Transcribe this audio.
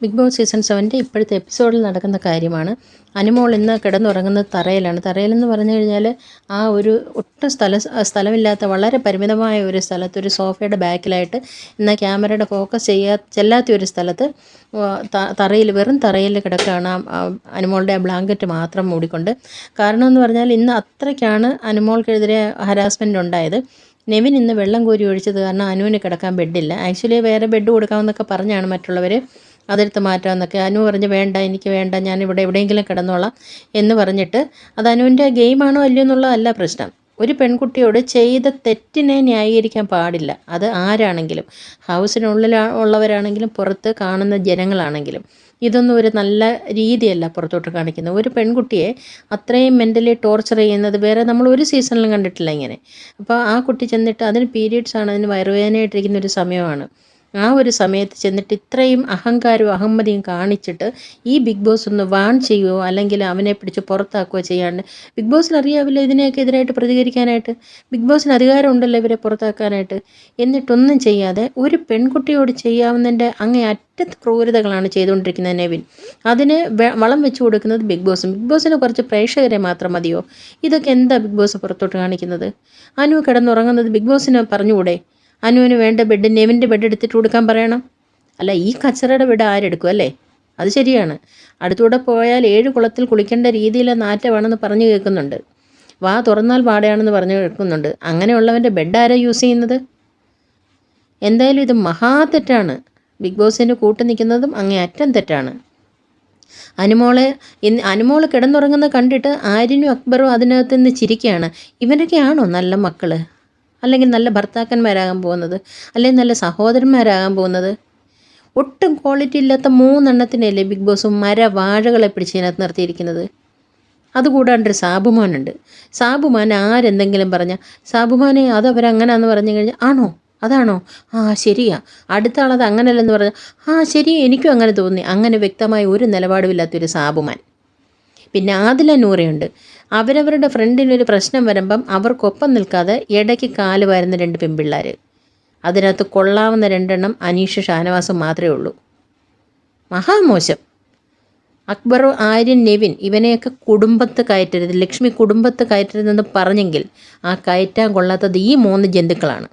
Big boss season സെവന്റെ ഇപ്പോഴത്തെ എപ്പിസോഡിൽ നടക്കുന്ന കാര്യമാണ്. അനുമോൾ ഇന്ന് കിടന്നുറങ്ങുന്നത് തറയിലാണ്. തറയിലെന്ന് പറഞ്ഞു കഴിഞ്ഞാൽ ആ ഒരു ഒട്ടും സ്ഥല സ്ഥലമില്ലാത്ത വളരെ പരിമിതമായ ഒരു സ്ഥലത്ത് ഒരു സോഫയുടെ ബാക്കിലായിട്ട് എന്നാൽ ക്യാമറയുടെ ഫോക്കസ് ചെയ്യാ ചെല്ലാത്ത ഒരു സ്ഥലത്ത് തറയിൽ വെറും തറയിൽ കിടക്കുകയാണ് അനുമോളുടെ ബ്ലാങ്കറ്റ് മാത്രം മൂടിക്കൊണ്ട്. കാരണം എന്ന് പറഞ്ഞാൽ ഇന്ന് അത്രയ്ക്കാണ് അനുമോൾക്കെതിരെ ഹരാസ്മെന്റ് ഉണ്ടായത്. നെവിൻ ഇന്ന് വെള്ളം കോരി ഒഴിച്ചത് കാരണം അനുവിന് കിടക്കാൻ ബെഡില്ല ആക്ച്വലി വേറെ ബെഡ് കൊടുക്കാമെന്നൊക്കെ പറഞ്ഞാണ് മറ്റുള്ളവർ അതെടുത്ത് മാറ്റാമെന്നൊക്കെ അനു പറഞ്ഞ് വേണ്ട എനിക്ക് വേണ്ട ഞാൻ ഇവിടെ എവിടെയെങ്കിലും കിടന്നോളാം എന്ന് പറഞ്ഞിട്ട് അത് അനുവിന്റെ ഗെയിമാണോ അല്ലയോ എന്നുള്ളതല്ല പ്രശ്നം. ഒരു പെൺകുട്ടിയോട് ചെയ്ത തെറ്റിനെ ന്യായീകരിക്കാൻ പാടില്ല. അത് ആരാണെങ്കിലും ഹൗസിനുള്ളിൽ ഉള്ളവരാണെങ്കിലും പുറത്ത് കാണുന്ന ജനങ്ങളാണെങ്കിലും. ഇതൊന്നും ഒരു നല്ല രീതിയല്ല പുറത്തോട്ട് കാണിക്കുന്നത്. ഒരു പെൺകുട്ടിയെ അത്രയും മെന്റലി ടോർച്ചർ ചെയ്യുന്നത് വേറെ നമ്മൾ ഒരു സീസണിലും കണ്ടിട്ടില്ല ഇങ്ങനെ. അപ്പോൾ ആ കുട്ടി ചെന്നിട്ട് അതിന് പീരീഡ്സ് ആണ് അതിന് വയറുവേദനയായിട്ടിരിക്കുന്ന ഒരു സമയമാണ്. ആ ഒരു സമയത്ത് ചെന്നിട്ട് ഇത്രയും അഹങ്കാരവും അഹമ്മതിയും കാണിച്ചിട്ട് ഈ ബിഗ് ബോസ് ഒന്ന് വാൺ ചെയ്യുകയോ അല്ലെങ്കിൽ അവനെ പിടിച്ച് പുറത്താക്കുകയോ ചെയ്യാണ്ട്? ബിഗ് ബോസിന് അറിയാവില്ല ഇതിനെയൊക്കെ എതിരായിട്ട് പ്രതികരിക്കാനായിട്ട്. ബിഗ് ബോസിന് അധികാരം ഉണ്ടല്ലോ ഇവരെ പുറത്താക്കാനായിട്ട്. എന്നിട്ടൊന്നും ചെയ്യാതെ ഒരു പെൺകുട്ടിയോട് ചെയ്യാവുന്നതിന്റെ അങ്ങേ അറ്റത്ത് ക്രൂരതകളാണ് ചെയ്തുകൊണ്ടിരിക്കുന്നത് നെവിൻ. അതിന് വളം വെച്ച് കൊടുക്കുന്നത് ബിഗ് ബോസും. ബിഗ് ബോസിന് കുറച്ച് പ്രേക്ഷകരെ മാത്രം മതിയോ? ഇതൊക്കെ എന്താ ബിഗ് ബോസ് പുറത്തോട്ട് കാണിക്കുന്നത്? അനു കിടന്നുറങ്ങുന്നത് ബിഗ് ബോസിന് പറഞ്ഞുകൂടെ? അനുവിന് വേണ്ട ബെഡ് നെവിന്റെ ബെഡ് എടുത്തിട്ട് കൊടുക്കാൻ പറയണം. അല്ല ഈ കച്ചറയുടെ ബെഡ് ആരെടുക്കും അല്ലേ? അത് ശരിയാണ്. അടുത്തൂടെ പോയാൽ ഏഴ് കുളത്തിൽ കുളിക്കേണ്ട രീതിയിലെ നാറ്റമാണെന്ന് പറഞ്ഞു കേൾക്കുന്നുണ്ട്. വാ തുറന്നാൽ പാടയാണെന്ന് പറഞ്ഞു കേൾക്കുന്നുണ്ട്. അങ്ങനെയുള്ളവന്റെ ബെഡ് ആരാ യൂസ് ചെയ്യുന്നത്? എന്തായാലും ഇത് മഹാ തെറ്റാണ്. ബിഗ് ബോസിന്റെ കൂട്ട് നിൽക്കുന്നതും അങ്ങേ അറ്റം തെറ്റാണ്. അനുമോളെ ഇന്ന് അനുമോൾ കിടന്നുറങ്ങുന്നത് കണ്ടിട്ട് ആര്യനും അക്ബറും അതിനകത്ത് നിന്ന് ചിരിക്കുകയാണ്. ഇവരൊക്കെയാണോ നല്ല മക്കൾ അല്ലെങ്കിൽ നല്ല ഭർത്താക്കന്മാരാകാൻ പോകുന്നത് അല്ലെങ്കിൽ നല്ല സഹോദരന്മാരാകാൻ പോകുന്നത്. ഒട്ടും ക്വാളിറ്റി ഇല്ലാത്ത മൂന്നെണ്ണത്തിനല്ലേ ബിഗ് ബോസ് മരവാഴകളെ പിടിച്ച് ഇതിനകത്ത് നിർത്തിയിരിക്കുന്നത്. അതുകൂടാണ്ടൊരു സാബുമാനുണ്ട്. സാബുമാൻ ആരെന്തെങ്കിലും പറഞ്ഞാൽ സാബുമാനെ അത് അവരങ്ങനെയാണെന്ന് പറഞ്ഞു കഴിഞ്ഞാൽ ആണോ? അതാണോ? ആ ശരിയാ. അടുത്ത ആളത് അങ്ങനെയല്ലെന്ന് പറഞ്ഞാൽ ആ ശരി എനിക്കും അങ്ങനെ തോന്നി. അങ്ങനെ വ്യക്തമായ ഒരു നിലപാടുമില്ലാത്തൊരു സാബുമാൻ. പിന്നെ ആദില നൂറയുണ്ട്. അവരവരുടെ ഫ്രണ്ടിനൊരു പ്രശ്നം വരുമ്പം അവർക്കൊപ്പം നിൽക്കാതെ ഇടയ്ക്ക് കാൽ വരുന്ന രണ്ട് പെൺപിള്ളേർ അതിനകത്ത് കൊള്ളാവുന്ന രണ്ടെണ്ണം അനീഷ് ഷാനവാസും മാത്രമേ ഉള്ളൂ. മഹാമോശം. അക്ബർ ആര്യൻ നെവിൻ ഇവനെയൊക്കെ കുടുംബത്ത് കയറ്റരുത്. ലക്ഷ്മി കുടുംബത്ത് കയറ്റരുതെന്ന് പറഞ്ഞെങ്കിൽ ആ കയറ്റാൻ കൊള്ളാത്തത് ഈ മൂന്ന് ജന്തുക്കളാണ്.